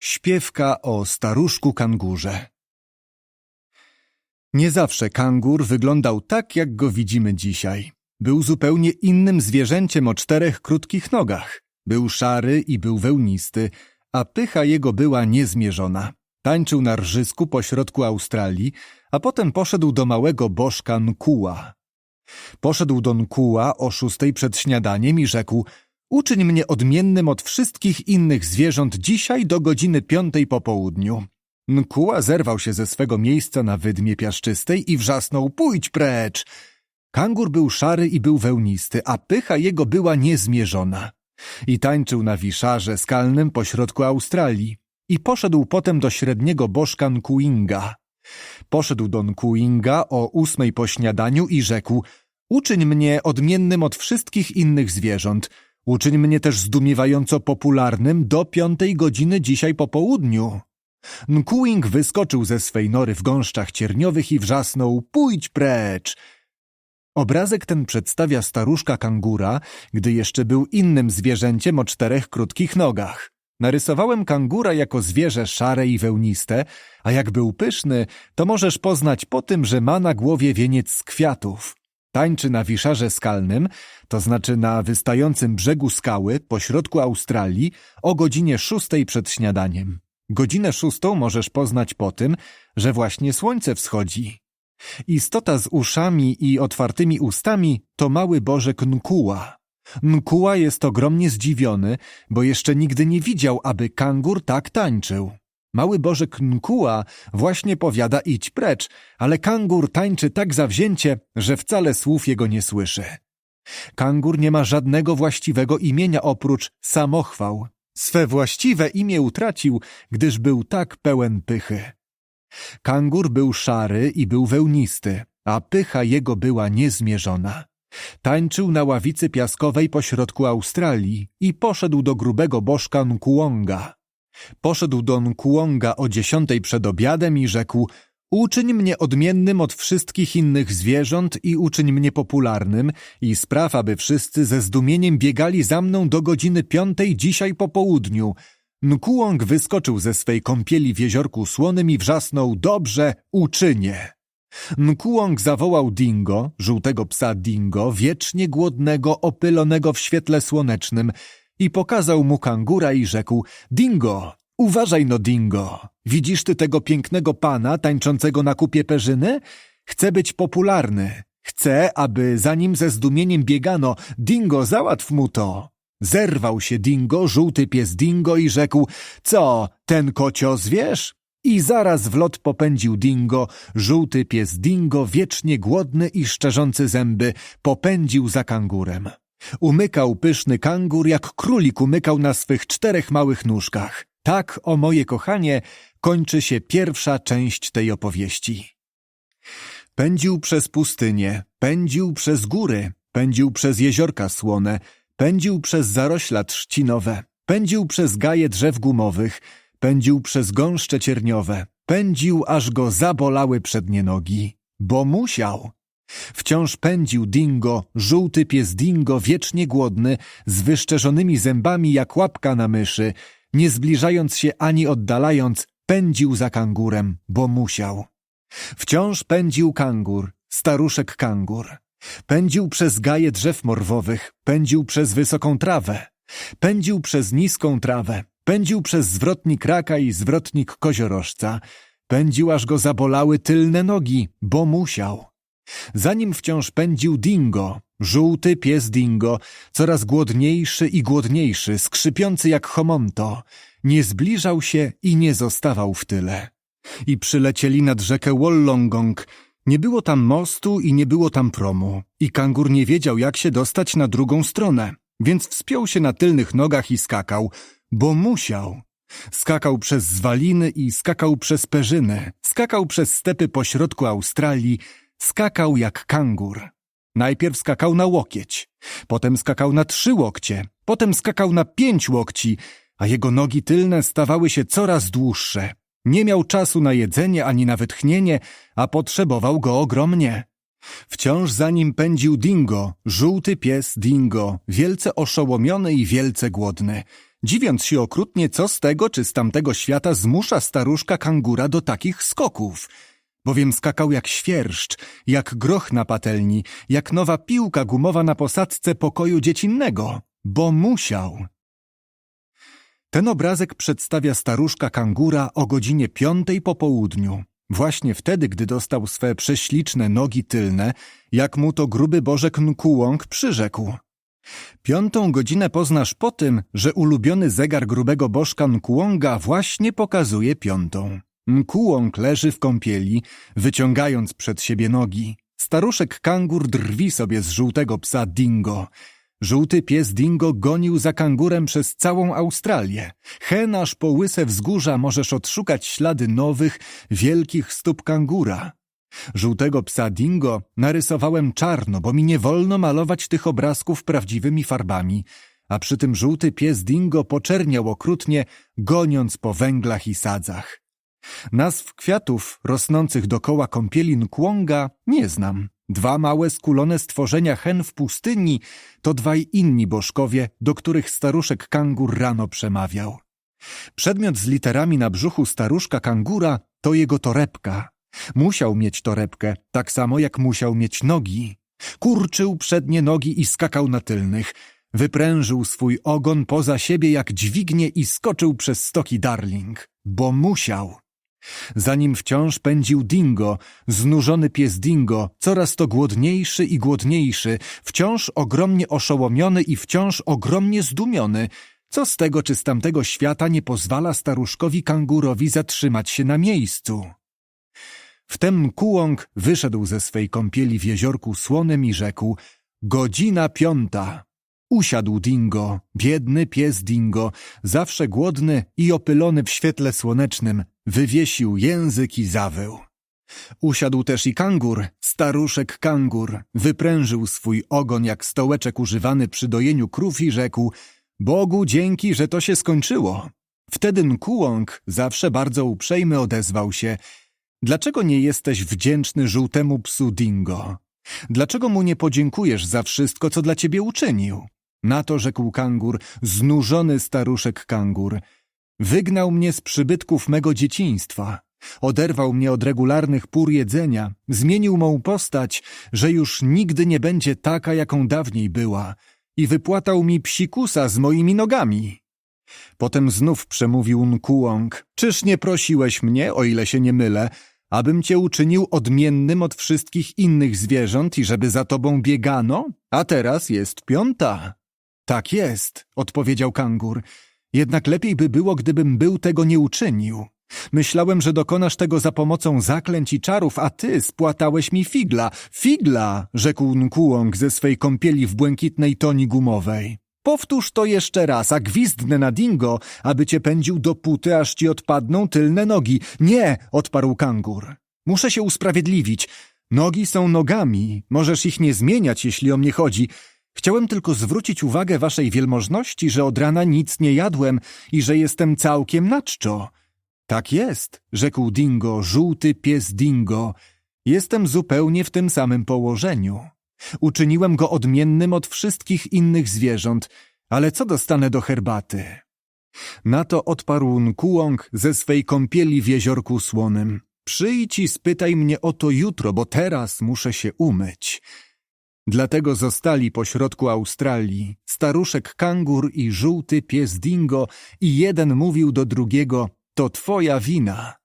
Śpiewka o staruszku kangurze Nie zawsze kangur wyglądał tak, jak go widzimy dzisiaj. Był zupełnie innym zwierzęciem o czterech krótkich nogach. Był szary i był wełnisty, a pycha jego była niezmierzona. Tańczył na rżysku pośrodku Australii, a potem poszedł do małego bożka Nkua. Poszedł do Nkua o szóstej przed śniadaniem i rzekł – Uczyń mnie odmiennym od wszystkich innych zwierząt dzisiaj do godziny piątej po południu. Nkua zerwał się ze swego miejsca na wydmie piaszczystej i wrzasnął – pójdź precz! Kangur był szary i był wełnisty, a pycha jego była niezmierzona. I tańczył na wiszarze skalnym pośrodku Australii. I poszedł potem do średniego bożka Nkuinga. Poszedł do Nkuinga o ósmej po śniadaniu i rzekł – Uczyń mnie odmiennym od wszystkich innych zwierząt – Uczyń mnie też zdumiewająco popularnym do piątej godziny dzisiaj po południu. Nkuing wyskoczył ze swej nory w gąszczach cierniowych i wrzasnął – pójdź precz! Obrazek ten przedstawia staruszka kangura, gdy jeszcze był innym zwierzęciem o czterech krótkich nogach. Narysowałem kangura jako zwierzę szare i wełniste, a jak był pyszny, to możesz poznać po tym, że ma na głowie wieniec z kwiatów. Tańczy na wiszarze skalnym, to znaczy na wystającym brzegu skały pośrodku Australii o godzinie szóstej przed śniadaniem. Godzinę szóstą możesz poznać po tym, że właśnie słońce wschodzi. Istota z uszami i otwartymi ustami to mały bożek Nkuła. Nkuła jest ogromnie zdziwiony, bo jeszcze nigdy nie widział, aby kangur tak tańczył. Mały Bożek Nkuła właśnie powiada idź precz, ale kangur tańczy tak zawzięcie, że wcale słów jego nie słyszy. Kangur nie ma żadnego właściwego imienia oprócz samochwał. Swe właściwe imię utracił, gdyż był tak pełen pychy. Kangur był szary i był wełnisty, a pycha jego była niezmierzona. Tańczył na ławicy piaskowej pośrodku Australii i poszedł do grubego bożka Nkuonga. Poszedł do Nkuonga o dziesiątej przed obiadem i rzekł Uczyń mnie odmiennym od wszystkich innych zwierząt i uczyń mnie popularnym i spraw, aby wszyscy ze zdumieniem biegali za mną do godziny piątej dzisiaj po południu. Nkuong wyskoczył ze swej kąpieli w jeziorku słonym i wrzasnął Dobrze, uczynię. Nkuong zawołał Dingo, żółtego psa Dingo, wiecznie głodnego, opylonego w świetle słonecznym, i pokazał mu kangura i rzekł Dingo, uważaj no Dingo, widzisz ty tego pięknego pana tańczącego na kupie perzyny? Chce być popularny. Chce, aby za nim ze zdumieniem biegano. Dingo, załatw mu to. Zerwał się Dingo, żółty pies Dingo i rzekł Co, ten kocios wiesz? I zaraz w lot popędził Dingo, żółty pies Dingo, wiecznie głodny i szczerzący zęby, popędził za kangurem. Umykał pyszny kangur, jak królik umykał na swych czterech małych nóżkach. Tak, o moje kochanie, kończy się pierwsza część tej opowieści. Pędził przez pustynię, pędził przez góry, pędził przez jeziorka słone, pędził przez zarośla trzcinowe, pędził przez gaje drzew gumowych, pędził przez gąszcze cierniowe, pędził, aż go zabolały przednie nogi, bo musiał. Wciąż pędził Dingo, żółty pies Dingo, wiecznie głodny, z wyszczerzonymi zębami jak łapka na myszy, nie zbliżając się ani oddalając, pędził za kangurem, bo musiał. Wciąż pędził kangur, staruszek kangur. Pędził przez gaje drzew morwowych, pędził przez wysoką trawę, pędził przez niską trawę, pędził przez zwrotnik raka i zwrotnik koziorożca, pędził aż go zabolały tylne nogi, bo musiał. Zanim wciąż pędził Dingo, żółty pies Dingo, coraz głodniejszy i głodniejszy, skrzypiący jak homonto, nie zbliżał się i nie zostawał w tyle. I przylecieli nad rzekę Wollongong. Nie było tam mostu i nie było tam promu. I kangur nie wiedział, jak się dostać na drugą stronę, więc wspiął się na tylnych nogach i skakał, bo musiał. Skakał przez zwaliny i skakał przez perzyny, skakał przez stepy pośrodku Australii, Skakał jak kangur. Najpierw skakał na łokieć, potem skakał na trzy łokcie, potem skakał na pięć łokci, a jego nogi tylne stawały się coraz dłuższe. Nie miał czasu na jedzenie ani na wytchnienie, a potrzebował go ogromnie. Wciąż za nim pędził Dingo, żółty pies Dingo, wielce oszołomiony i wielce głodny. dziwiąc się okrutnie, co z tego czy z tamtego świata zmusza staruszka kangura do takich skoków. Bowiem skakał jak świerszcz, jak groch na patelni, jak nowa piłka gumowa na posadzce pokoju dziecinnego, bo musiał. Ten obrazek przedstawia staruszka kangura o godzinie piątej po południu. Właśnie wtedy, gdy dostał swe prześliczne nogi tylne, jak mu to gruby bożek Nkułąg przyrzekł. Piątą godzinę poznasz po tym, że ulubiony zegar grubego bożka Nkułąga właśnie pokazuje piątą. Nkułąg leży w kąpieli, wyciągając przed siebie nogi. Staruszek kangur drwi sobie z żółtego psa Dingo. Żółty pies Dingo gonił za kangurem przez całą Australię. Hen aż po łyse wzgórza możesz odszukać ślady nowych, wielkich stóp kangura. Żółtego psa Dingo narysowałem czarno, bo mi nie wolno malować tych obrazków prawdziwymi farbami, a przy tym żółty pies Dingo poczerniał okrutnie, goniąc po węglach i sadzach. Nazw kwiatów rosnących dokoła kąpieli Nkłonga nie znam. Dwa małe skulone stworzenia hen w pustyni to dwaj inni bożkowie, do których staruszek kangur rano przemawiał. Przedmiot z literami na brzuchu staruszka kangura to jego torebka. Musiał mieć torebkę, tak samo jak musiał mieć nogi. Kurczył przednie nogi i skakał na tylnych. Wyprężył swój ogon poza siebie jak dźwignię i skoczył przez stoki Darling, bo musiał. Zanim wciąż pędził Dingo, znużony pies Dingo, coraz to głodniejszy i głodniejszy, wciąż ogromnie oszołomiony i wciąż ogromnie zdumiony. Co z tego czy z tamtego świata nie pozwala staruszkowi kangurowi zatrzymać się na miejscu? Wtem Kułąg wyszedł ze swej kąpieli w jeziorku słonym i rzekł – godzina piąta. Usiadł Dingo, biedny pies Dingo, zawsze głodny i opylony w świetle słonecznym, wywiesił język i zawył. Usiadł też i kangur, staruszek kangur, wyprężył swój ogon jak stołeczek używany przy dojeniu krów i rzekł Bogu dzięki, że to się skończyło. Wtedy Nkułąg, zawsze bardzo uprzejmy, odezwał się Dlaczego nie jesteś wdzięczny żółtemu psu Dingo? Dlaczego mu nie podziękujesz za wszystko, co dla ciebie uczynił? Na to rzekł kangur, znużony staruszek kangur. Wygnał mnie z przybytków mego dzieciństwa. Oderwał mnie od regularnych pór jedzenia, zmienił mą postać, że już nigdy nie będzie taka, jaką dawniej była i wypłatał mi psikusa z moimi nogami. Potem znów przemówił Nkułąg. Czyż nie prosiłeś mnie, o ile się nie mylę, abym cię uczynił odmiennym od wszystkich innych zwierząt i żeby za tobą biegano? A teraz jest piąta. Tak jest, odpowiedział kangur. Jednak lepiej by było, gdybym był tego nie uczynił. Myślałem, że dokonasz tego za pomocą zaklęć i czarów, a ty spłatałeś mi figla. Figla, rzekł Nkułąg ze swej kąpieli w błękitnej toni gumowej. Powtórz to jeszcze raz, a gwizdnę na dingo, aby cię pędził do puty, aż ci odpadną tylne nogi. Nie, odparł kangur. Muszę się usprawiedliwić. Nogi są nogami, możesz ich nie zmieniać, jeśli o mnie chodzi. Chciałem tylko zwrócić uwagę waszej wielmożności, że od rana nic nie jadłem i że jestem całkiem na czczo. Tak jest, rzekł Dingo, żółty pies Dingo. Jestem zupełnie w tym samym położeniu. Uczyniłem go odmiennym od wszystkich innych zwierząt, ale co dostanę do herbaty? Na to odparł Nkułąg ze swej kąpieli w jeziorku słonym. Przyjdź i spytaj mnie o to jutro, bo teraz muszę się umyć. Dlatego zostali pośrodku Australii staruszek kangur i żółty pies dingo i jeden mówił do drugiego, to twoja wina.